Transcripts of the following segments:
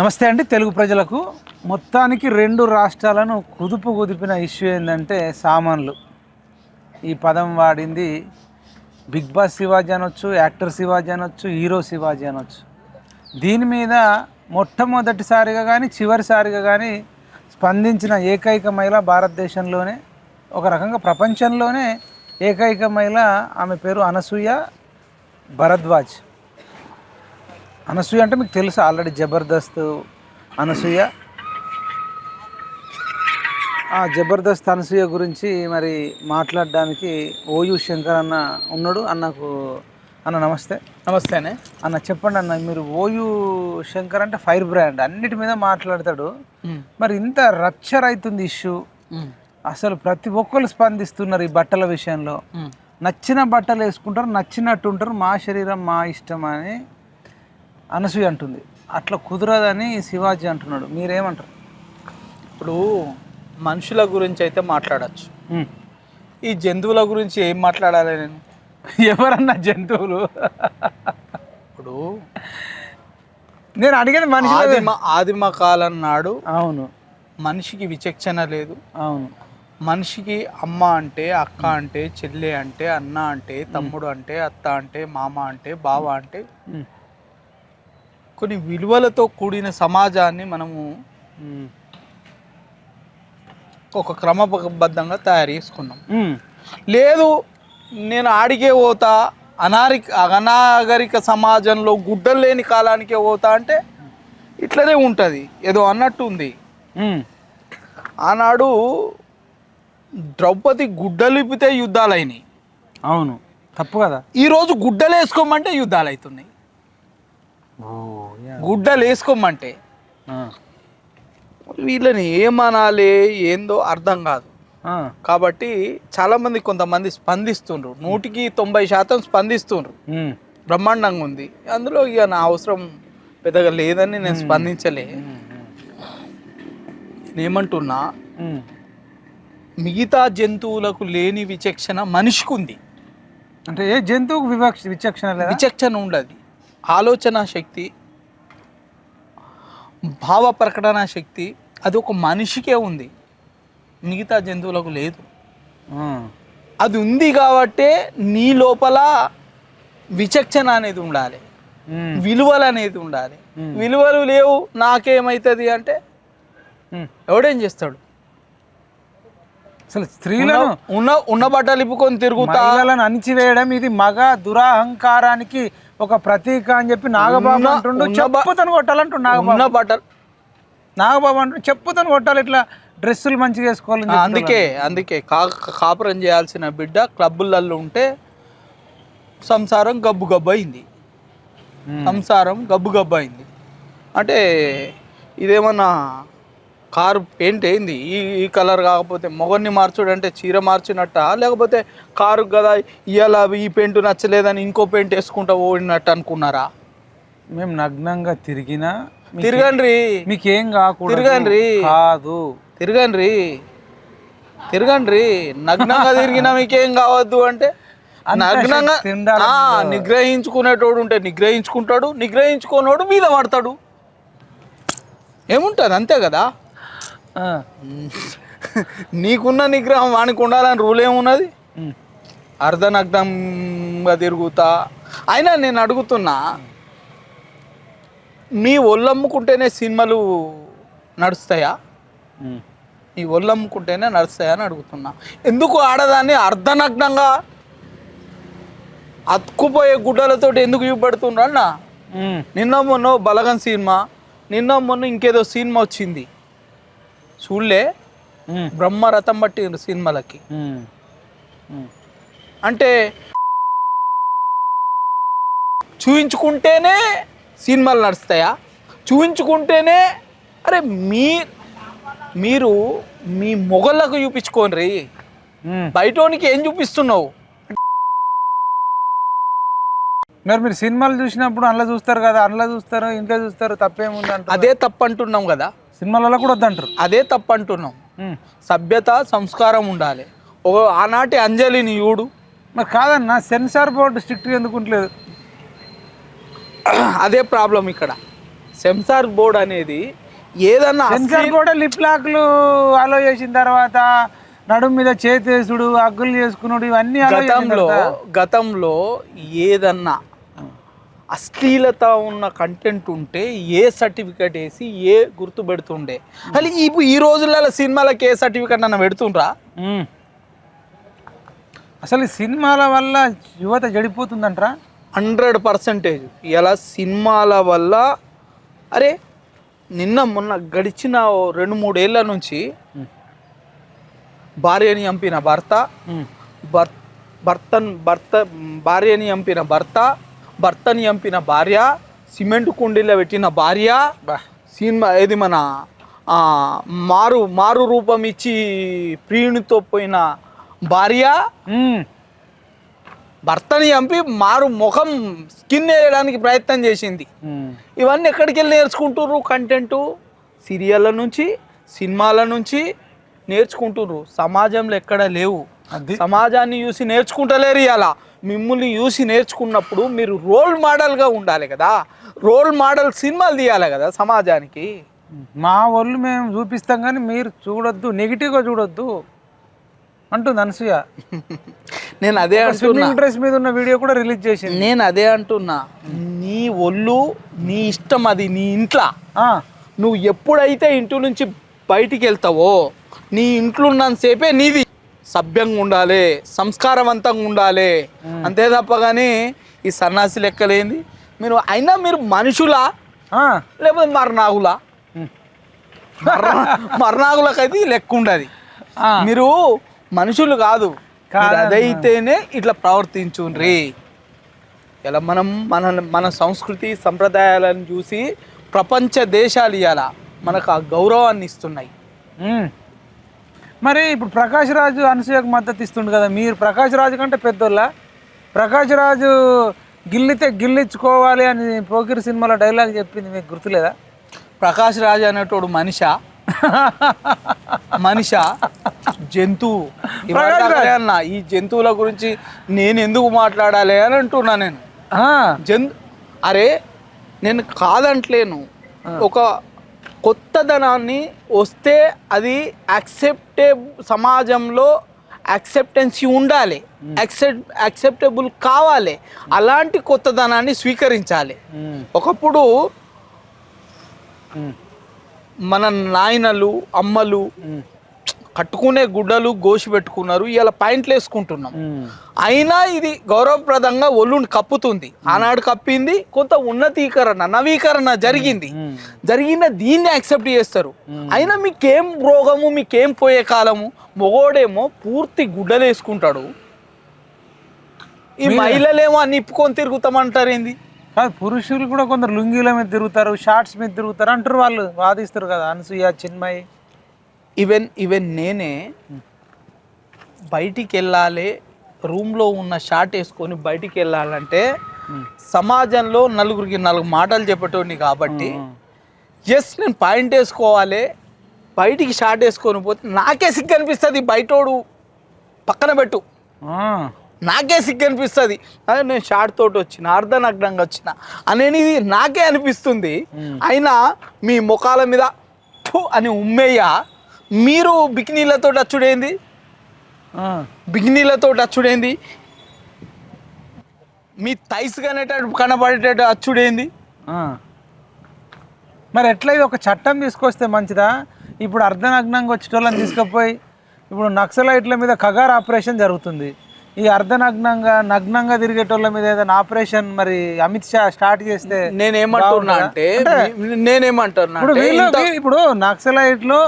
నమస్తే అండి తెలుగు ప్రజలకు. మొత్తానికి రెండు రాష్ట్రాలను కుదుపు కుదిపిన ఇష్యూ ఏంటంటే సామాన్లు. ఈ పదం వాడింది బిగ్ బాస్ శివాజీ అనొచ్చు యాక్టర్ శివాజీ అనొచ్చు హీరో శివాజీ అనొచ్చు. దీని మీద మొట్టమొదటిసారిగా కానీ చివరిసారిగా కానీ స్పందించిన ఏకైక మహిళ భారతదేశంలోనే ఒక రకంగా ప్రపంచంలోనే ఏకైక మహిళ ఆమె పేరు అనసూయ భరద్వాజ్. అనసూయ అంటే మీకు తెలుసు ఆల్రెడీ జబర్దస్త్ అనసూయ. ఆ జబర్దస్త్ అనసూయ గురించి మరి మాట్లాడడానికి ఓయు శంకర్ అన్న ఉన్నాడు. అన్నకు అన్న నమస్తే. నమస్తేనే అన్న చెప్పండి అన్న మీరు ఓయు శంకర్ అంటే ఫైర్ బ్రాండ్ అన్నిటి మీద మాట్లాడతాడు. మరి ఇంత రప్చర్ అవుతుంది ఇష్యూ. అసలు ప్రతి ఒక్కరు స్పందిస్తున్నారు ఈ బట్టల విషయంలో. నచ్చిన బట్టలు వేసుకుంటారు నచ్చినట్టు ఉంటారు మా శరీరం మా ఇష్టం అని అనసూయ అంటుంది. అట్లా కుదరదని శివాజీ అంటున్నాడు. మీరేమంటారు? ఇప్పుడు మనుషుల గురించి అయితే మాట్లాడచ్చు. ఈ జంతువుల గురించి ఏం మాట్లాడాలి నేను? ఎవరన్నా జంతువులు? ఇప్పుడు నేను అడిగేది మనిషి ఆదిమ ఆదిమ కాలం నాడు అవును. మనిషికి విచక్షణ లేదు. అవును. మనిషికి అమ్మ అంటే అక్క అంటే చెల్లె అంటే అన్న అంటే తమ్ముడు అంటే అత్త అంటే మామ అంటే బావ అంటే. కొన్ని విలువలతో కూడిన సమాజాన్ని మనము. ఒక క్రమబద్ధంగా తయారు చేసుకున్నాం. లేదు నేను ఆడికే పోతా అనారిక అనాగరిక సమాజంలో గుడ్డలు లేని కాలానికే పోతా అంటే ఇట్లనే ఉంటుంది. ఏదో అన్నట్టు ఉంది. ఆనాడు ద్రౌపది గుడ్డలిపితే యుద్ధాలు అయినాయి అవును. తప్పు కదా. ఈరోజు గుడ్డలు వేసుకోమంటే యుద్ధాలు అవుతున్నాయి గుడ్డలు వేసుకోమంటే. వీళ్ళని ఏమనాలి ఏందో అర్థం కాదు. కాబట్టి చాలామంది కొంతమంది స్పందిస్తుండ్రు. నూటికి తొంభై శాతం స్పందిస్తుండ్రు. బ్రహ్మాండంగా ఉంది. అందులో ఇక నా అవసరం పెద్దగా లేదని నేను స్పందించలే. నేనేమంటున్నా ఉమ్. మిగతా జంతువులకు లేని విచక్షణ మనిషికి ఉంది అంటే ఏ జంతువుకు వివక్ష విచక్షణ లేదా? విచక్షణ ఉండదు. ఆలోచన శక్తి భావ ప్రకటన శక్తి అది ఒక మనిషికే ఉంది మిగతా జంతువులకు లేదు. అది ఉంది కాబట్టే నీ లోపల విచక్షణ అనేది ఉండాలి. విలువలు అనేది ఉండాలి. విలువలు లేవు నాకేమవుతుంది అంటే. ఎవడేం చేస్తాడు అసలు స్త్రీలను ఉన్న- ఉన్న బట్టలు ఇప్పుకొని తిరుగుతా అణిచివేయడం ఇది మగ దురాహంకారానికి ఒక ప్రతీక అని చెప్పి నాగబాబు అంటుండు చెప్పుతను కొట్టాలంటుండు నాగబాబు బట్టలు నాగబాబు అంటుండు చెప్పుతను కొట్టాలి ఇట్లా డ్రెస్సులు మంచిగా చెప్తున్నాడు. అందుకే అందుకే కా కాపురం చేయాల్సిన బిడ్డ క్లబ్బులలో ఉంటే సంసారం గబ్బు గబ్బు అయింది. సంసారం గబ్బు గబ్బు అయింది అంటే ఇదేమన్నా కారు పెయింట్ అయింది ఈ ఈ కలర్ కాకపోతే మొగన్ని మార్చుడు అంటే చీర మార్చినట్ట? లేకపోతే కారు కదా ఇవాళ ఈ పెయింట్ నచ్చలేదని ఇంకో పెయింట్ వేసుకుంటా ఓడినట్టు అనుకున్నారా? మేము నగ్నంగా తిరిగినా మీకు- తిరగండి మీకేం కాకూడదు. తిరగండ్రి. కాదు. తిరగండి తిరగండి నగ్నంగా తిరిగినా మీకేం కావద్దు అంటే అంత నగ్నంగా శక్తి ఉండాలి ఆ, మీలో. నిగ్రహించుకునేటోడు ఉంటే నిగ్రహించుకుంటాడు నిగ్రహించుకున్నోడు మీద పడతాడు. ఏముంటుంది? అంతే కదా. నీకున్న నిగ్రహం వానికి ఉండాలని రూల్ ఏమున్నది. అర్ధనగ్నంగా తిరుగుతా. అయినా నేను అడుగుతున్నా మీ ఒళ్ళమ్ముకుంటేనే సినిమాలు నడుస్తాయా. ఈ ఒళ్ళమ్ముకుంటేనే నడుస్తాయా అని అడుగుతున్నా. ఎందుకు ఆడదాన్ని అర్ధనగ్నంగా అతుక్కుపోయే గుడ్డలతోటి ఎందుకు ఉమ్. నిన్న మొన్న బలగన్ సినిమా నిన్న మొన్న ఇంకేదో సినిమా వచ్చింది. చూడలే ఉమ్. బ్రహ్మరథం పట్టిండ్రు సినిమాలకి. అంటే చూయించుకుంటేనే సినిమాలు నడుస్తాయా చూయించుకుంటేనే అరే మీ మీరు మీ మొగళ్ళకు చూపించుకోండి ఉమ్. బయటోనికి ఏం చూపిస్తున్నావు మరి మీరు సినిమాలు చూసినప్పుడు అందులో చూస్తారు కదా అందులో చూస్తారు ఇంట్లో చూస్తారు తప్పేముంది అంటారు అదే తప్పు అంటున్నాం కదా. సినిమాలలో కూడా వద్దంటారు. అదే తప్పు అంటున్నాం. సభ్యత సంస్కారం ఉండాలి. ఒక ఆనాటి అంజలిని చూడు. మరి కాదన్న సెన్సార్ బోర్డు స్ట్రిక్ట్ ఎందుకు ఉండలేదు? అదే ప్రాబ్లం ఇక్కడ. సెన్సార్ బోర్డ్ అనేది ఏదన్నా సెన్సార్ కూడా లిప్ లాక్లు అలో చేసిన తర్వాత నడుము మీద చేతేసుడు అగ్గులు చేసుకున్నాడు ఇవన్నీ గతంలో గతంలో ఏదన్నా అశ్లీలత ఉన్న కంటెంట్ ఉంటే ఏ సర్టిఫికెట్ వేసి ఏ గుర్తు పెడుతుండే? అసలు ఇప్పుడు ఈ రోజులలో సినిమాలకు ఏ సర్టిఫికెట్ అన్న పెడుతుండ్రా. అసలు ఈ సినిమాల వల్ల యువత జడిపోతుందంట్రా? Hundred percentage. ఇలా సినిమాల వల్ల అరే నిన్న మొన్న గడిచిన రెండు మూడేళ్ళ నుంచి. భార్యని చంపిన భర్త భర్త భర్త భార్యని చంపిన భర్త భర్తని చంపిన భార్య సిమెంట్ కుండీలో పెట్టిన భార్య సినిమా ఏది మన మారు మారు రూపం ఇచ్చి ప్రియునితో పోయిన భార్య. భర్తని చంపి మారు ముఖం స్కిన్ వేయడానికి ప్రయత్నం చేసింది. ఇవన్నీ ఎక్కడికి వెళ్ళి నేర్చుకుంటుర్రు? కంటెంట్ సీరియళ్ళ నుంచి సినిమాల నుంచి నేర్చుకుంటుర్రు. సమాజంలో ఎక్కడ లేవు. అది. సమాజాన్ని చూసి నేర్చుకుంటలేరు ఇలా మిమ్మల్ని చూసి నేర్చుకున్నప్పుడు మీరు రోల్ మోడల్గా ఉండాలి కదా. రోల్ మోడల్ సినిమాలు తీయాలి కదా సమాజానికి. మా వాళ్ళు మేము చూపిస్తాం కానీ మీరు చూడొద్దు నెగిటివ్గా చూడొద్దు అంటుంది అనసూయ. నేను అదే అంటున్నా. డ్రెస్ మీద ఉన్న వీడియో కూడా రిలీజ్ చేసింది. నేను అదే అంటున్నా. నీ ఒళ్ళు నీ ఇష్టం అది నీ ఇంట్లో. నువ్వు ఎప్పుడైతే ఇంటి నుంచి బయటికి వెళ్తావో నీ ఇంట్లో ఉన్నంతసేపే నీది. సభ్యంగా ఉండాలి సంస్కారవంతంగా ఉండాలి. అంతే తప్ప కానీ ఈ సన్నాసి లెక్కలేంది మీరు అయినా మీరు మనుషులా? లేకపోతే మరణాగులా. మరణాగులకైతే లెక్క ఉండదు. మీరు మనుషులు కాదు. అదైతేనే ఇట్లా ప్రవర్తించుండ్రి. ఇలా మనం మన మన సంస్కృతి సంప్రదాయాలను చూసి ప్రపంచ దేశాలు ఇవాళ మనకు ఆ గౌరవాన్ని ఇస్తున్నాయి. మరి ఇప్పుడు ప్రకాష్ రాజు అనసూయకు మద్దతు ఇస్తుండు కదా మీరు ప్రకాష్ రాజు కంటే పెద్దోళ్ళ? ప్రకాష్ రాజు గిల్లితే గిల్లించుకోవాలి అని పోకిరి సినిమాలో డైలాగ్ చెప్పింది మీకు గుర్తులేదా? ప్రకాష్ రాజ్ అనేటోడు మనిష? మనిష? జంతువు. అన్న ఈ జంతువుల గురించి నేను ఎందుకు మాట్లాడాలి అని అంటున్నా నేను. జంతు అరే నేను కాదంటలేను. ఒక కొత్తదనాన్ని వస్తే అది యాక్సెప్టే సమాజంలో యాక్సెప్టెన్సీ ఉండాలి. యాక్సెప్ట్ యాక్సెప్టబుల్ కావాలి. అలాంటి కొత్తదనాన్ని స్వీకరించాలి. ఒకప్పుడు మన నాయనలు అమ్మలు కట్టుకునే గుడ్డలు గోసి పెట్టుకున్నారు ఇలా పాయింట్లు వేసుకుంటున్నాం. అయినా ఇది గౌరవప్రదంగా ఒళ్ళుని కప్పుతుంది. ఆనాడు కప్పింది కొంత ఉన్నతీకరణ నవీకరణ జరిగింది. జరిగిన దీన్ని యాక్సెప్ట్ చేస్తారు. అయినా మీకేం రోగము మీకేం పోయే కాలము? మొగోడేమో పూర్తి గుడ్డలు వేసుకుంటాడు. ఈ మహిళలేమో అన్ని ఇప్పుకొని తిరుగుతామంటారు ఏంది? కాదు పురుషులు కూడా కొందరు లుంగీల మీద తిరుగుతారు షార్ట్స్ మీద తిరుగుతారు అంటారు వాళ్ళు వాదిస్తారు కదా అనసూయ చిన్మయి. ఈవెన్ ఈవెన్ నేనే బయటికి వెళ్ళాలి రూమ్లో ఉన్న షార్ట్ వేసుకొని బయటికి వెళ్ళాలంటే సమాజంలో నలుగురికి నాలుగు మాటలు చెప్పేటోడిని కాబట్టి ఎస్ నేను పాయింట్ వేసుకోవాలి బయటికి షార్ట్ వేసుకొని పోతే నాకే సిగ్గు అనిపిస్తుంది బయటోడు పక్కన పెట్టు. నాకే సిగ్గు అనిపిస్తుంది. అదే నేను షార్ట్ తోటి వచ్చిన అర్ధనగ్నంగా వచ్చిన అనేది నాకే అనిపిస్తుంది. అయినా మీ ముఖాల మీద అని ఉమ్మేయ మీరు బికినీలతో అచ్చుడేంది బికినీలతో అచ్చుడేంది మీ తైస్ కనేటట్టు కనబడేటట్టు అచ్చుడేంది. మరి ఎట్లా ఇది ఒక చట్టం తీసుకొస్తే మంచిదా? ఇప్పుడు అర్ధనగ్నంగా వచ్చేటోళ్ళని తీసుకుపోయి ఇప్పుడు నక్సలైట్ల మీద కగార్ ఆపరేషన్ జరుగుతుంది. ఈ అర్ధనగ్నంగా నగ్నంగా తిరిగేటోళ్ళ మీద ఏదైనా ఆపరేషన్ మరి అమిత్ షా స్టార్ట్ చేస్తే నేనేమంటున్నా? అంటే నేనేమంటున్నా ఇప్పుడు వీళ్ళు ఇప్పుడు నక్సలైట్లు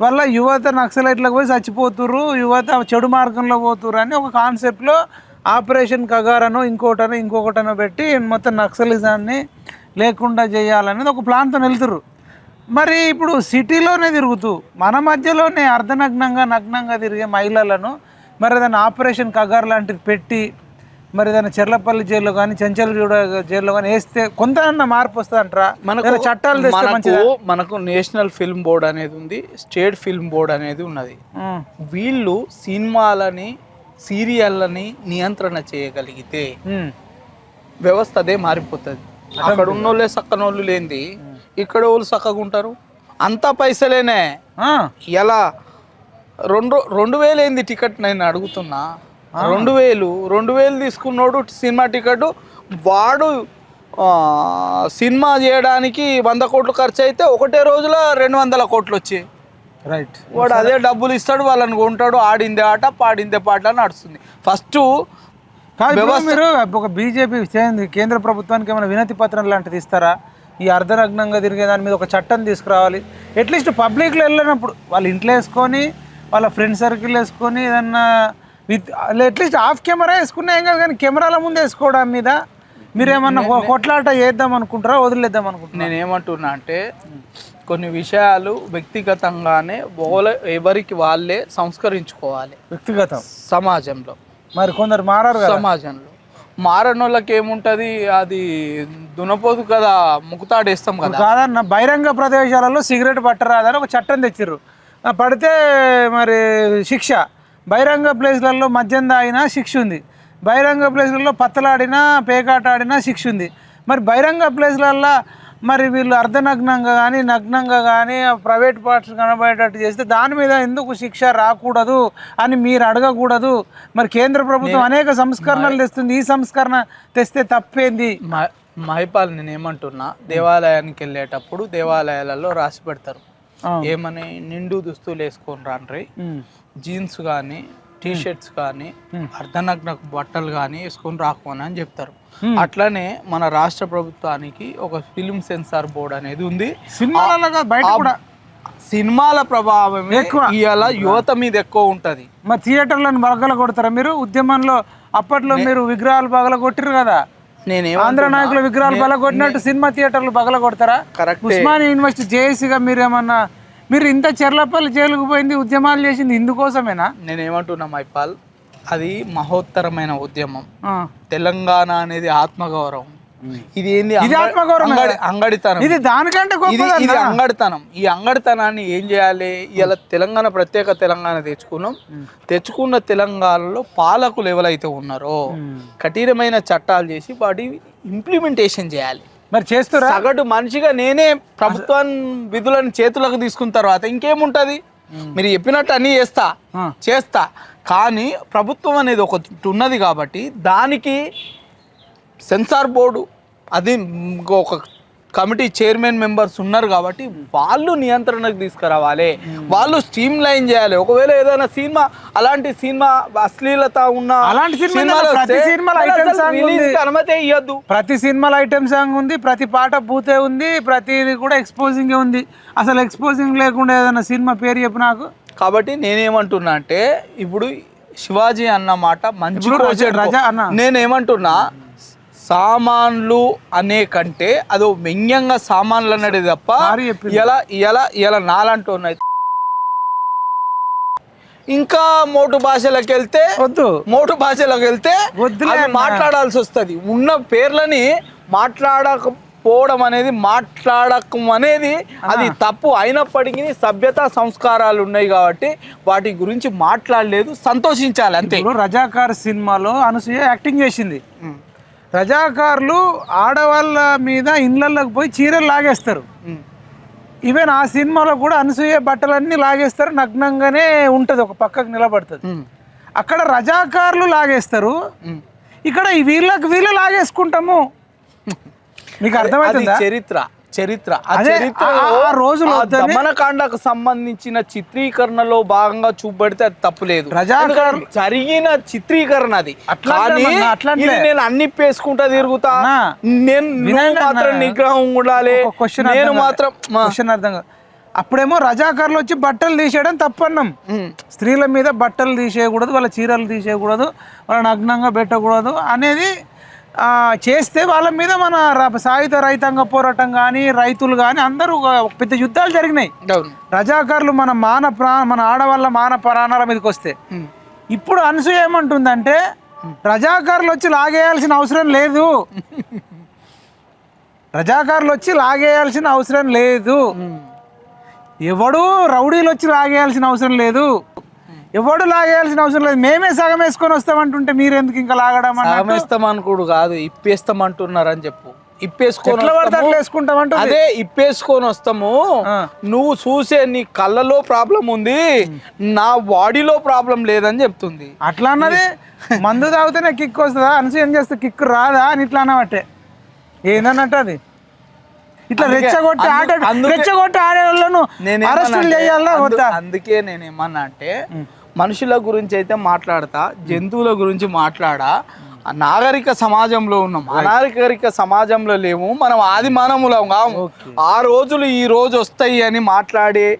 వల్ల యువత నక్సలైట్లకు పోయి చచ్చిపోతుర్రు యువత చెడు మార్గంలో పోతురు అని ఒక కాన్సెప్ట్లో ఆపరేషన్ కగారను ఇంకోటను ఇంకొకటనో పెట్టి మొత్తం నక్సలిజాన్ని లేకుండా చేయాలనేది ఒక ప్లాన్తో వెళ్తురు మరి ఇప్పుడు సిటీలోనే తిరుగుతూ మన మధ్యలోనే అర్ధనగ్నంగా నగ్నంగా తిరిగే మహిళలను మరి దాన్ని ఆపరేషన్ కగార్ లాంటిది పెట్టి మరి ఏదైనా చెర్లపల్లి జైల్లో కానీ చెంచల్గూడ జైల్లో కానీ వేస్తే కొంత మార్పు వస్తుందంటారా? మనకు చట్టాలు మనకు మంచిదా? మనకు నేషనల్ ఫిల్మ్ బోర్డ్ అనేది ఉంది స్టేట్ ఫిల్మ్ బోర్డ్ అనేది ఉన్నది. వీళ్ళు సినిమాలని సీరియళ్ళని నియంత్రణ చేయగలిగితే వ్యవస్థ అదే మారిపోతుంది. అక్కడ ఉన్నోళ్ళే సక్కనోళ్ళు లేనిది ఇక్కడ వాళ్ళు చక్కగా ఉంటారు. అంతా పైసలేనే ఎలా? రెండు రెండు వేలు ఏంది టికెట్ నేను అడుగుతున్నా. రెండు వేలు రెండు వేలు తీసుకున్నోడు సినిమా టికెట్. వాడు సినిమా చేయడానికి వంద కోట్లు ఖర్చు అయితే ఒకటే రోజులో రెండు వందల కోట్లు వచ్చాయి రైట్ వాడు అదే డబ్బులు ఇస్తాడు వాళ్ళని కొంటాడు ఆడిందే ఆట పాడిందే పాట అని నడుస్తుంది. ఫస్ట్ మీరు ఒక బీజేపీ కేంద్ర ప్రభుత్వానికి ఏమైనా వినతి పత్రం లాంటిది ఇస్తారా? ఈ అర్ధనగ్నంగా తిరిగే దాని మీద ఒక చట్టం తీసుకురావాలి. అట్లీస్ట్ పబ్లిక్లో వెళ్ళినప్పుడు వాళ్ళ ఇంట్లో వేసుకొని వాళ్ళ ఫ్రెండ్ సర్కిల్ వేసుకొని ఏదన్నా విత్ అట్లీస్ట్ ఆఫ్ కెమెరా వేసుకున్నా ఏం కాదు కానీ కెమెరాల ముందు వేసుకోవడం మీద మీరు ఏమన్నా కొ- కొట్లాట చేద్దాం అనుకుంటారా వదిలేద్దాం అనుకుంటారా నేను ఏమంటున్నా అంటే కొన్ని విషయాలు వ్యక్తిగతంగానే ఎవరికి వాళ్ళే సంస్కరించుకోవాలి. వ్యక్తిగతం. సమాజంలో. మరి కొందరు మారారు సమాజంలో. మారని వాళ్ళకి ఏముంటది? అది దునపోదు కదా ముకుతాడేస్తాం కదా. కాదన్న బహిరంగ ప్రదేశాలలో సిగరెట్ పట్టరాదని ఒక చట్టం తెచ్చిర్రు. పడితే మరి శిక్ష. బహిరంగ ప్లేస్లలో మద్యం తాగినా శిక్ష ఉంది. బహిరంగ ప్లేస్లలో పత్తలాడినా పేకాట ఆడినా శిక్ష ఉంది. మరి బహిరంగ ప్లేస్లల్లో మరి వీళ్ళు అర్ధనగ్నంగా కానీ నగ్నంగా కానీ ప్రైవేట్ పార్ట్స్ కనబడేటట్టు చేస్తే దాని మీద ఎందుకు శిక్ష రాకూడదు అని మీరు అడగకూడదు. మరి కేంద్ర ప్రభుత్వం అనేక సంస్కరణలు తెస్తుంది. ఈ సంస్కరణ తెస్తే తప్పేంది? మహిపాల్ నేను ఏమంటున్నా దేవాలయానికి వెళ్ళేటప్పుడు దేవాలయాలలో రాసి పెడతారు. ఏమని నిండు దుస్తులు వేసుకొని రాండ్రి. జీన్స్ కానీ టీ షర్ట్స్ కానీ అర్ధనగ్న బట్టలు కానీ వేసుకొని రాకపోని అని చెప్తారు. అట్లనే మన రాష్ట్ర ప్రభుత్వానికి ఒక ఫిల్మ్ సెన్సార్ బోర్డు అనేది ఉంది. సినిమాల ప్రభావం ఎక్కువ. ఇవాళ యువత మీద ఎక్కువ ఉంటది. మరి థియేటర్లను బగల కొడతారా మీరు? ఉద్యమంలో అప్పట్లో మీరు విగ్రహాలు బగల కొట్టిరు కదా. నేనే ఆంధ్ర నాయకుల విగ్రహాలు బగల కొట్టినట్టు సినిమా థియేటర్లు బగల కొడతారా కరెక్ట్. ఉస్మానియా యూనివర్సిటీ జేఏసీగా మీరు ఏమన్నా మీరు ఇంత చెర్లపల్లి జైలుకు పోయింది ఉద్యమాలు చేసింది ఇందుకోసమేనా? నేను ఏమంటున్నా మైపాల్ అది మహోత్తరమైన ఉద్యమం. తెలంగాణ అనేది ఆత్మగౌరవం. ఇది ఏంది? ఇది అంగడి అంగడితనం. ఇది దానికంటే ఇది. ఇది అంగడితనం. ఈ అంగడితనాన్ని ఏం చేయాలి? ఇలా తెలంగాణ ప్రత్యేక తెలంగాణ తెచ్చుకున్నాం. తెచ్చుకున్న తెలంగాణలో పాలకులు ఎవరైతే ఉన్నారో కఠినమైన చట్టాలు చేసి వాటి ఇంప్లిమెంటేషన్ చేయాలి. మరి చేస్తురా? సగటు మనిషిగా నేనే ప్రభుత్వం విధులను చేతులకు తీసుకున్న తర్వాత ఇంకేముంటది? మీరు చెప్పినట్టు అన్నీ చేస్తా. చేస్తా. కానీ ప్రభుత్వం అనేది ఒకటి ఉన్నది కాబట్టి దానికి సెన్సార్ బోర్డు అది ఒక కమిటీ చైర్మన్ మెంబర్స్ ఉన్నారు కాబట్టి వాళ్ళు నియంత్రణకు తీసుకురావాలి. వాళ్ళు స్ట్రీమ్ లైన్ చేయాలి. ఒకవేళ ఏదైనా సినిమా అలాంటి సినిమా అశ్లీలత ఉన్న అలాంటి ప్రతి అనుమతి ఇవ్వద్దు ప్రతి సినిమాలో ఐటమ్ సాంగ్ ఉంది ప్రతి పాట పూతే ఉంది ప్రతిది కూడా ఎక్స్పోజింగ్ ఉంది. అసలు ఎక్స్పోజింగ్ లేకుండా ఏదైనా సినిమా పేరు చెప్పు నాకు. కాబట్టి నేనేమంటున్నా అంటే ఇప్పుడు శివాజీ అన్న మాట మంచి. నేనేమంటున్నా సామాన్లు అనే కంటే అదో వ్యంగ్యంగా సామాన్లు అన్నది తప్ప. ఇలా ఇలా ఇలా నాలంటూ ఉన్నాయి ఇంకా మోటు భాషలకు వెళ్తే వద్దు. మోటు భాషలోకి వెళ్తే అన్న. మాట్లాడాల్సి వస్తుంది ఉన్న పేర్లని మాట్లాడకపోవడం అనేది మాట్లాడకం అనేది అది తప్పు అయినప్పటికీ సభ్యత సంస్కారాలు ఉన్నాయి కాబట్టి వాటి గురించి మాట్లాడలేదు సంతోషించాలి అంతే. రజాకార్ సినిమాలో అనసూయ యాక్టింగ్ చేసింది. రజాకార్లు ఆడవాళ్ళ మీద ఇళ్ళల్లోకి పోయి చీరలు లాగేస్తారు. ఈవెన్ ఆ సినిమాలో కూడా అనసూయ బట్టలన్నీ లాగేస్తారు. నగ్నంగానే ఉంటుంది. ఒక పక్కకు నిలబడుతుంది. అక్కడ రజాకార్లు లాగేస్తారు. ఇక్కడ ఈ వీళ్ళకి వీళ్ళు లాగేసుకుంటాము. మీకు అర్థమవుతుందా చరిత్ర. చరిత్ర. ఆ రోజులు ఆ వద్దని- దమనకాండకు సంబంధించిన చిత్రీకరణలో భాగంగా చూపెడితే అది తప్పులేదు జరిగిన చిత్రీకరణ అది. మన- నేను అన్ని పేసుకుంటా తిరుగుతా. నేను మాత్రం. నిగ్రహం ఉండాలి. క్వశ్చన్ నేను మాత్రం క్వశ్చన్ అర్థం కాదు అప్పుడేమో రజాకార్లు వచ్చి బట్టలు తీసేయడం తప్పన్నాం. స్త్రీల మీద బట్టలు తీసేయకూడదు వాళ్ళ చీరలు తీసేయకూడదు వాళ్ళ నగ్నంగా పెట్టకూడదు అనేది చేస్తే వాళ్ళ మీద మన సాయుధ రైతాంగ పోరాటం కానీ రైతులు కానీ అందరూ పెద్ద యుద్ధాలు జరిగినాయి. రజాకారులు మన మాన ప్రా మన ఆడవాళ్ళ మాన ప్రాణాల మీదకి వస్తే. ఇప్పుడు అనసూయ ఏమంటుందంటే రజాకారులు వచ్చి లాగేయాల్సిన అవసరం లేదు. రజాకారులు వచ్చి లాగేయాల్సిన అవసరం లేదు. ఎవడు రౌడీలు వచ్చి లాగేయాల్సిన అవసరం లేదు. ఎవడు లాగేయాల్సిన అవసరం లేదు. మేమే సగం వేసుకొని వస్తామంటుంటే మీరు ఎందుకు ఇంకా లాగడం అనుకోడు కాదు ఇప్పేస్తాం అంటున్నారని చెప్పు. ఇప్పేసుకొని వేసుకుంటామంటే అదే ఇప్పేసుకొని వస్తాము. నువ్వు చూసే నీ కళ్ళలో ప్రాబ్లం ఉంది నా బాడీలో ప్రాబ్లం లేదని చెప్తుంది. అట్లా అన్నది? మందు తాగితేనే కిక్ వస్తుందా? అనసూయ ఏం చేస్తే కిక్ రాదా అని ఇట్లా అన్నబట్టే ఏందన్నట్టు అది? ఇట్లా రెచ్చగొట్టి అందుకే- రెచ్చగొట్టి ఆడే వాళ్ళను అరెస్టులు చేయాలా? అందుకే నేనేమన్నా అంటే మనుషుల గురించి అయితే మాట్లాడతా జంతువుల గురించి మాట్లాడా. ఆ నాగరిక సమాజంలో ఉన్నాం. అనాగరిక సమాజంలో లేము. మనం ఆది మానవులం కాము. ఓకే. ఆ రోజులు ఈ రోజు వస్తాయి అని మాట్లాడే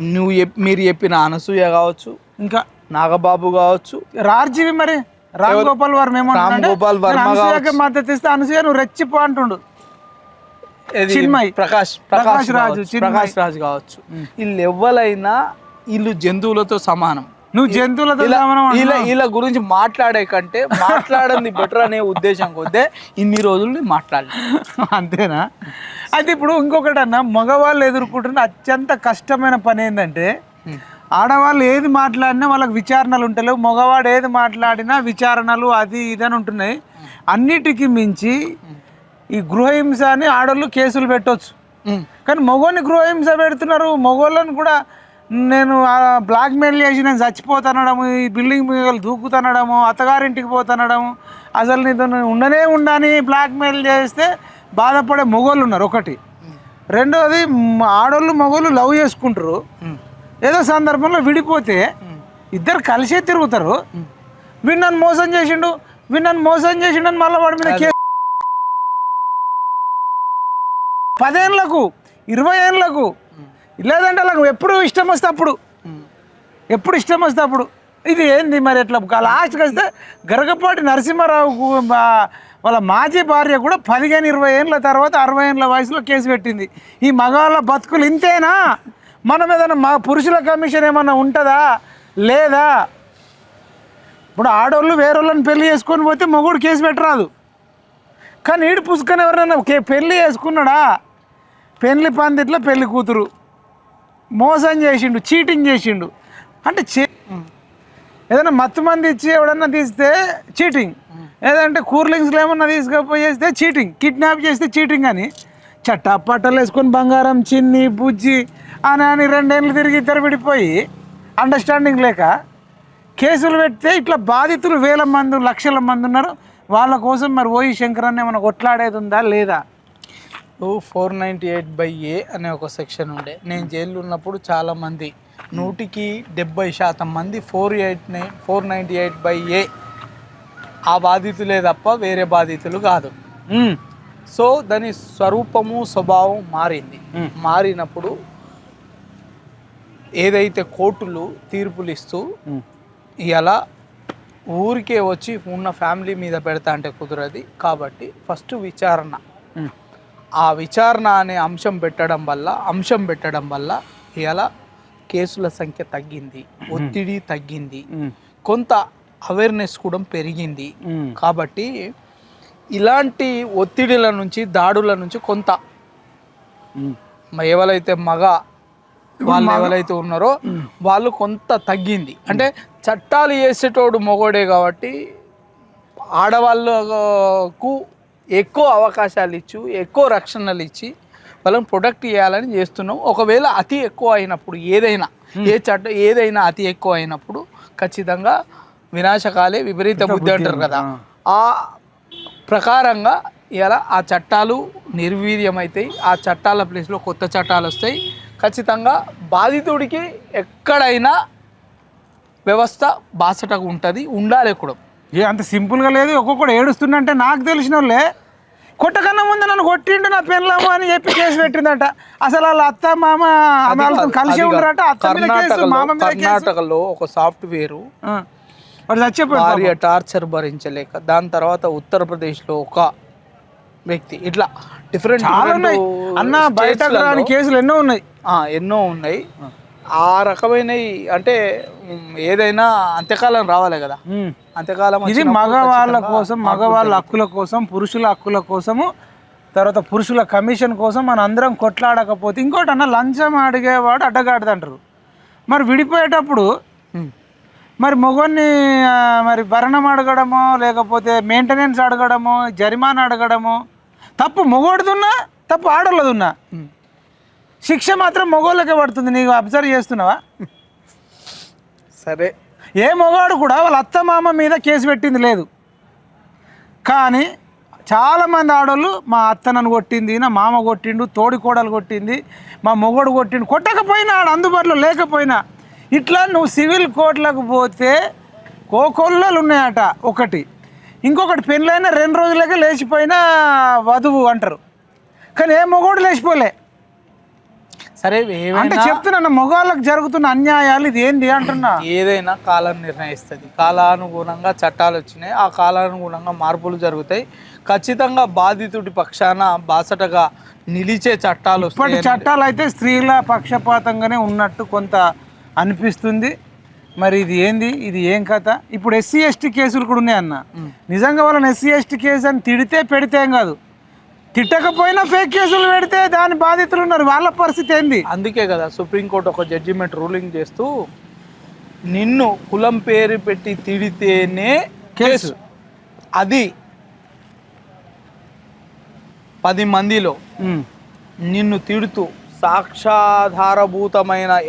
నువ్వు మీరు చెప్పిన అనసూయ కావచ్చు ఇంకా నాగబాబు కావచ్చు. రార్జీవి మరి? రామ్ గోపాల్ వర్మ? రామ్ గోపాల్ వర్మ. మద్దతు ఇస్తే అనసూయ నువ్వు రెచ్చిపో అంటుండు. చిన్మయ్. ప్రకాష్ ప్రకాష్ రాజు. ప్రకాష్ రాజు కావచ్చు. వీళ్ళు ఎవరైనా వీళ్ళు జంతువులతో సమానం. నువ్వు జంతువులతో ఇలా గురించి మాట్లాడే కంటే మాట్లాడింది బెటర్ అనే ఉద్దేశం కొద్దే ఇన్ని రోజులు నేను మాట్లాడలేదు అంతేనా? అయితే ఇప్పుడు ఇంకొకటి అన్న మగవాళ్ళు ఎదుర్కొంటున్న అత్యంత కష్టమైన పని ఏంటంటే ఆడవాళ్ళు ఏది మాట్లాడినా వాళ్ళకి విచారణలు ఉంటలేవు మగవాడు ఏది మాట్లాడినా విచారణలు అది ఇది అని ఉంటున్నాయి. అన్నిటికీ మించి ఈ గృహహింస అని ఆడవాళ్ళు కేసులు పెట్టవచ్చు. కానీ మగోని గృహహింస పెడుతున్నారు మగోళ్ళని కూడా నేను బ్లాక్ మెయిల్ చేసి నేను చచ్చిపోతానడము ఈ బిల్డింగ్ మీద దూకుతానడము అత్తగారింటికి పోతానడము అసలు నీతో ఉండనే ఉండని బ్లాక్ మెయిల్ చేస్తే బాధపడే మొగోళ్ళు ఉన్నారు ఒకటి. రెండోది ఆడోళ్ళు మగోళ్ళు లవ్ చేసుకుంటారు. ఏదో సందర్భంలో విడిపోతే ఇద్దరు కలిసే తిరుగుతారు. వీడు నన్ను మోసం చేసిండు వీడు నన్ను మోసం చేసిండు అని మళ్ళీ వాడి మీద కేసు. పదేళ్ళకు ఇరవై ఏళ్ళకు లేదంటే వాళ్ళకు ఎప్పుడు ఇష్టం వస్తే అప్పుడు. ఎప్పుడు ఇష్టం వస్తే అప్పుడు. ఇది ఏంది మరి ఎట్లా లాస్ట్కి వస్తే గరగపాటి నరసింహారావు వాళ్ళ మాజీ భార్య కూడా పదిహేను ఇరవై ఏళ్ళ తర్వాత అరవై ఏళ్ళ వయసులో కేసు పెట్టింది. ఈ మగవాళ్ళ బతుకులు ఇంతేనా? మనం ఏదైనా మా పురుషుల కమిషన్ ఏమన్నా ఉంటుందా? లేదా? ఇప్పుడు ఆడవాళ్ళు వేరేళ్ళని పెళ్ళి చేసుకొని పోతే మగోడు కేసు పెట్టరాదు. కానీ ఈడు పుసుకొని ఎవరైనా పెళ్ళి చేసుకున్నాడా? పెళ్ళి పందిట్లో పెళ్ళి కూతురు. మోసం చేసిండు చీటింగ్ చేసిండు. అంటే చే ఏదైనా మత్తు మంది ఇచ్చి ఎవడన్నా తీస్తే చీటింగ్. ఏదంటే కూర్లింగ్స్లో ఏమన్నా తీసుకపోయి చేస్తే చీటింగ్. కిడ్నాప్ చేస్తే చీటింగ్ అని. చట్టా పట్టలు వేసుకొని బంగారం చిన్ని బుజ్జి అని అని రెండేళ్ళు తిరిగి ఇద్దరు విడిపోయి అండర్స్టాండింగ్ లేక కేసులు పెడితే ఇట్లా బాధితులు వేల మంది లక్షల మంది ఉన్నారు. వాళ్ళ కోసం మరి ఓయి శంకర్ అని ఏమైనా కొట్లాడేది ఉందా లేదా? Four ninety eight by A అనే ఒక సెక్షన్ ఉండే. నేను జైల్లో ఉన్నప్పుడు చాలా మంది నూటికి డెబ్బై శాతం మంది four eight nine four ninety eight by A. ఆ బాధితులే తప్ప వేరే బాధితులు కాదు. సో దాని స్వరూపము స్వభావం మారింది. మారినప్పుడు ఏదైతే కోర్టులు తీర్పులు ఇస్తూ ఇలా ఊరికే వచ్చి ఉన్న ఫ్యామిలీ మీద పెడతా అంటే కుదరది. కాబట్టి ఫస్ట్ విచారణ. ఆ విచారణ అనే అంశం పెట్టడం వల్ల అంశం పెట్టడం వల్ల ఇలా కేసుల సంఖ్య తగ్గింది ఒత్తిడి తగ్గింది. కొంత అవేర్నెస్ కూడా పెరిగింది. కాబట్టి ఇలాంటి ఒత్తిడిల నుంచి దాడుల నుంచి కొంత ఎవరైతే మగ వాళ్ళు ఎవరైతే ఉన్నారో వాళ్ళు కొంత తగ్గింది. అంటే చట్టాలు చేసేటోడు మొగోడే కాబట్టి ఆడవాళ్ళకు ఎక్కువ అవకాశాలు ఇచ్చు ఎక్కువ రక్షణలు ఇచ్చి వాళ్ళని ప్రొటెక్ట్ చేయాలని చేస్తున్నాం. ఒకవేళ అతి ఎక్కువ అయినప్పుడు ఏదైనా ఏ చట్టం ఏదైనా అతి ఎక్కువ అయినప్పుడు ఖచ్చితంగా వినాశకాలే విపరీత బుద్ధి అంటారు కదా. ఆ. ప్రకారంగా ఇలా ఆ చట్టాలు నిర్వీర్యమవుతాయి ఆ చట్టాల ప్లేస్లో కొత్త చట్టాలు వస్తాయి ఖచ్చితంగా బాధితుడికి ఎక్కడైనా వ్యవస్థ బాసటగా ఉంటుంది ఉండాలి కూడా. ఏ అంత సింపుల్గా లేదు. ఒక్కొక్కడు ఏడుస్తుండంటే నాకు తెలిసిన వాళ్ళే కొట్టకన్నా ముందు నన్ను కొట్టిండు నా పెళ్ళాము అని చెప్పి కేసు పెట్టిందట. అసలు వాళ్ళ అత్త మామ వాళ్ళతో కలిసి ఉండరట. అత్త మీద కేసు కర్ణాటకలో మామ మీద కేసు. కర్ణాటకలో ఒక సాఫ్ట్వేరు ఆ. వాడు చచ్చిపోయాడు భార్య టార్చర్ భరించలేక దాని తర్వాత ఉత్తరప్రదేశ్లో ఒక వ్యక్తి. ఇట్లా డిఫరెంట్ చాలా ఉన్నాయి. అన్న బయట రాని కేసులు ఎన్నో ఉన్నాయి. ఎన్నో ఉన్నాయి. ఆ రకమైన అంటే ఏదైనా అంత్యకాలం రావాలి కదా. అంత్యకాలం ఇది మగవాళ్ళ కోసం మగవాళ్ళ హక్కుల కోసం పురుషుల హక్కుల కోసము తర్వాత పురుషుల కమిషన్ కోసం మన అందరం కొట్లాడకపోతే ఇంకోటి అన్న లంచం అడిగేవాడు అడ్డగాడిది అంటారు మరి విడిపోయేటప్పుడు మరి మొగోన్ని మరి భరణం అడగడమో లేకపోతే మెయింటెనెన్స్ అడగడమో జరిమానా అడగడమో తప్పు మొగోడిదున్నా తప్పు ఆడోళ్ళదున్నా ఉమ్. శిక్ష మాత్రం మొగోళ్ళకే పడుతుంది. నీకు అబ్జర్వ్ చేస్తున్నావా? సరే. ఏ మొగాడు కూడా వాళ్ళ అత్త మామ మీద కేసు పెట్టింది లేదు. కానీ చాలామంది ఆడోళ్ళు మా అత్త నన్ను కొట్టింది నా మామ కొట్టిండు తోడి కోడలు కొట్టింది మా మొగోడు కొట్టిండు. కొట్టకపోయినా ఆడ అందుబాటులో లేకపోయినా ఇట్లా నువ్వు సివిల్ కోర్టులకు పోతే కోకొల్లలు ఉన్నాయట ఒకటి. ఇంకొకటి పెళ్ళైనా రెండు రోజులకే లేచిపోయినా వధువు అంటారు. కానీ ఏ మొగోడు లేచిపోలే. సరే అంటే చెప్తున్నా మొగాళ్ళకు జరుగుతున్న అన్యాయాలు ఇది ఏంది అంటున్నా? ఏదైనా కాలం నిర్ణయిస్తుంది. కాలానుగుణంగా చట్టాలు వచ్చినాయి. ఆ కాలానుగుణంగా మార్పులు జరుగుతాయి. ఖచ్చితంగా బాధితుడి పక్షాన బాసటగా నిలిచే చట్టాలు చట్టాలు అయితే స్త్రీల పక్షపాతంగానే ఉన్నట్టు కొంత అనిపిస్తుంది. మరి ఇది ఏంది? ఇది ఏం కథ? ఇప్పుడు ఎస్సీ ఎస్టీ కేసులు కూడా ఉన్నాయి అన్న నిజంగా వాళ్ళని ఎస్సీ ఎస్టీ కేసు అని తిడితే పెడితే ఏం కాదు. తిట్టకపోయినా ఫేక్ కేసులు పెడితే దాని బాధితులు ఉన్నారు. వాళ్ళ పరిస్థితి ఏంది? అందుకే కదా సుప్రీంకోర్టు ఒక జడ్జిమెంట్ రూలింగ్ చేస్తూ నిన్ను కులం పేరు పెట్టి తిడితేనే కేసు. అది పది మందిలో ఉమ్. నిన్ను తిడుతూ సాక్షాధారభూతమైన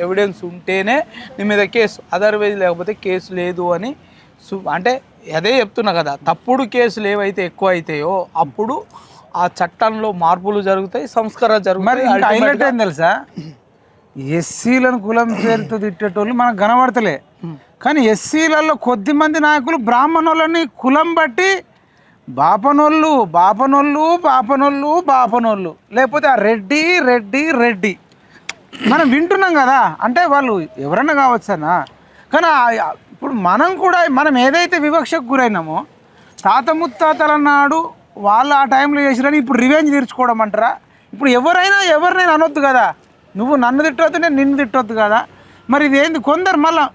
ఎవిడెన్స్ ఉంటేనే నీ మీద కేసు. అదర్వైజ్ లేకపోతే కేసు లేదు అని సు అంటే అదే చెప్తున్నా కదా. తప్పుడు కేసులు ఏవైతే ఎక్కువ అవుతాయో అప్పుడు ఆ చట్టంలో మార్పులు జరుగుతాయి సంస్కరణ జరుగుతాయి తెలుసా? ఎస్సీలను కులం పేరుతో తిట్టేటోళ్ళు మనకు కనబడతలే. కానీ ఎస్సీలలో కొద్ది మంది నాయకులు బ్రాహ్మణులని కులం బట్టి బాపనోళ్ళు బాపనోళ్ళు బాపనోళ్ళు బాపనోళ్ళు. లేకపోతే ఆ రెడ్డి రెడ్డి రెడ్డి. మనం వింటున్నాం కదా అంటే వాళ్ళు ఎవరన్నా కావచ్చు అన్న. కానీ ఇప్పుడు మనం కూడా మనం ఏదైతే వివక్షకు గురైనామో తాత ముత్తాతల నాడు వాళ్ళు ఆ టైంలో చేసిరని ఇప్పుడు రివెంజ్ తీర్చుకోవడం అంటారా? ఇప్పుడు ఎవరైనా ఎవరినైనా అనొద్దు కదా. నువ్వు నన్ను తిట్టొద్దు నేను నిన్ను తిట్టొద్దు కదా. మరి ఇది ఏంది? కొందరు మళ్ళా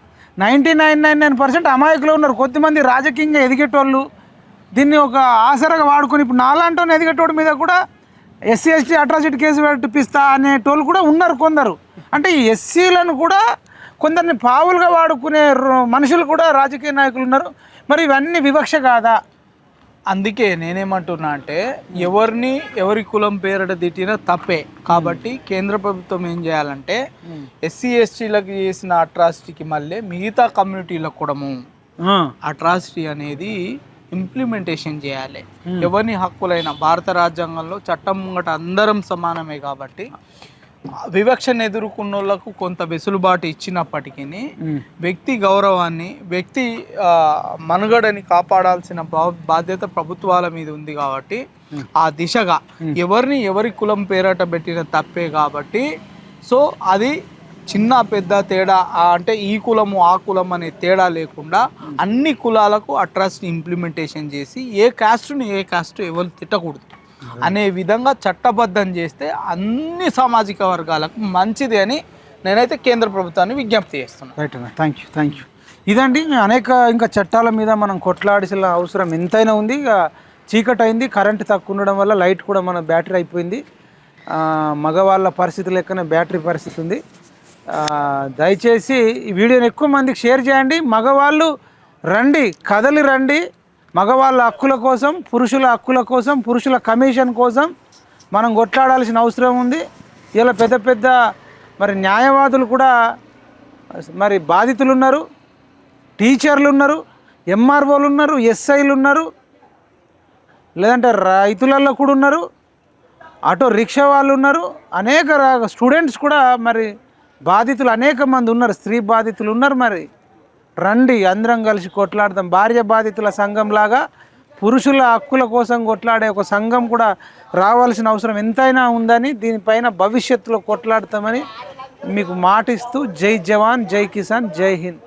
ninety nine nine nine percent అమాయకులు ఉన్నారు. కొద్దిమంది రాజకీయంగా ఎదిగేటోళ్ళు దీన్ని ఒక ఆసరగా వాడుకొని ఇప్పుడు నాలాంటి ఎదిగేటోడి మీద కూడా ఎస్సీ ఎస్టీ అట్రాసిటీ కేసు పెట్టిపిస్తా అనేటోళ్ళు కూడా ఉన్నారు కొందరు. అంటే ఈ ఎస్సీలను కూడా కొందరిని పావులుగా వాడుకునే మనుషులు కూడా రాజకీయ నాయకులు ఉన్నారు. మరి ఇవన్నీ వివక్ష కాదా? అందుకే నేనేమంటున్నా అంటే ఎవరిని ఎవరి కులం పేరట తిట్టినా తప్పే. కాబట్టి కేంద్ర ప్రభుత్వం ఏం చేయాలంటే ఎస్సీ ఎస్టీలకు చేసిన అట్రాసిటీకి మళ్ళీ మిగతా కమ్యూనిటీలకు కూడా అట్రాసిటీ అనేది ఇంప్లిమెంటేషన్ చేయాలి. ఎవరిని హక్కులైన భారత రాజ్యాంగంలో చట్టం ముంగట అందరం సమానమే కాబట్టి వివక్షను ఎదుర్కొన్న వాళ్ళకు కొంత వెసులుబాటు ఇచ్చినప్పటికీ వ్యక్తి గౌరవాన్ని వ్యక్తి ఆ, మనుగడని కాపాడాల్సిన బా- బాధ్యత ప్రభుత్వాల మీద ఉంది కాబట్టి ఆ దిశగా ఎవరిని ఎవరి కులం పేరట పెట్టిన తప్పే కాబట్టి సో అది చిన్న పెద్ద తేడా ఆ, అంటే ఈ కులము ఆ కులం అనే తేడా లేకుండా అన్ని కులాలకు అట్రాసిటీ ఇంప్లిమెంటేషన్ చేసి ఏ కాస్ట్ని ఏ కాస్ట్ ఎవరు తిట్టకూడదు. అనే విధంగా చట్టబద్ధం చేస్తే అన్ని సామాజిక వర్గాలకు మంచిది అని నేనైతే కేంద్ర ప్రభుత్వాన్ని విజ్ఞప్తి చేస్తున్నాను. Right thank you thank you ఇదండి అనేక ఇంకా చట్టాల మీద మనం కొట్లాడాల్సిన అవసరం ఎంతైనా ఉంది. ఇక చీకటి అయింది కరెంట్ తక్కువ ఉండడం వల్ల లైట్ కూడా మన బ్యాటరీ అయిపోయింది. మగవాళ్ళ పరిస్థితి లెక్కనే బ్యాటరీ పరిస్థితి ఉంది. దయచేసి ఈ వీడియోని ఎక్కువ మందికి షేర్ చేయండి. మగవాళ్ళు రండి కదలి రండి. మగవాళ్ళ హక్కుల కోసం పురుషుల హక్కుల కోసం పురుషుల కమిషన్ కోసం మనం కొట్లాడాల్సిన అవసరం ఉంది. ఇలా పెద్ద పెద్ద మరి న్యాయవాదులు కూడా మరి బాధితులు ఉన్నారు టీచర్లు ఉన్నారు ఎంఆర్ఓలు ఉన్నారు ఎస్ఐలు ఉన్నారు లేదంటే రైతులలో కూడా ఉన్నారు. ఆటో రిక్షా వాళ్ళు ఉన్నారు అనేక స్టూడెంట్స్ కూడా మరి బాధితులు అనేక మంది ఉన్నారు. స్త్రీ బాధితులు ఉన్నారు మరి. రండి అందరం కలిసి కొట్లాడదాం. భార్య బాధితుల సంఘంలాగా పురుషుల హక్కుల కోసం కొట్లాడే ఒక సంఘం కూడా రావాల్సిన అవసరం ఎంతైనా ఉందని దీనిపైన భవిష్యత్తులో కొట్లాడతామని మీకు మాటిస్తూ జై జవాన్ జై కిసాన్ జై హింద్.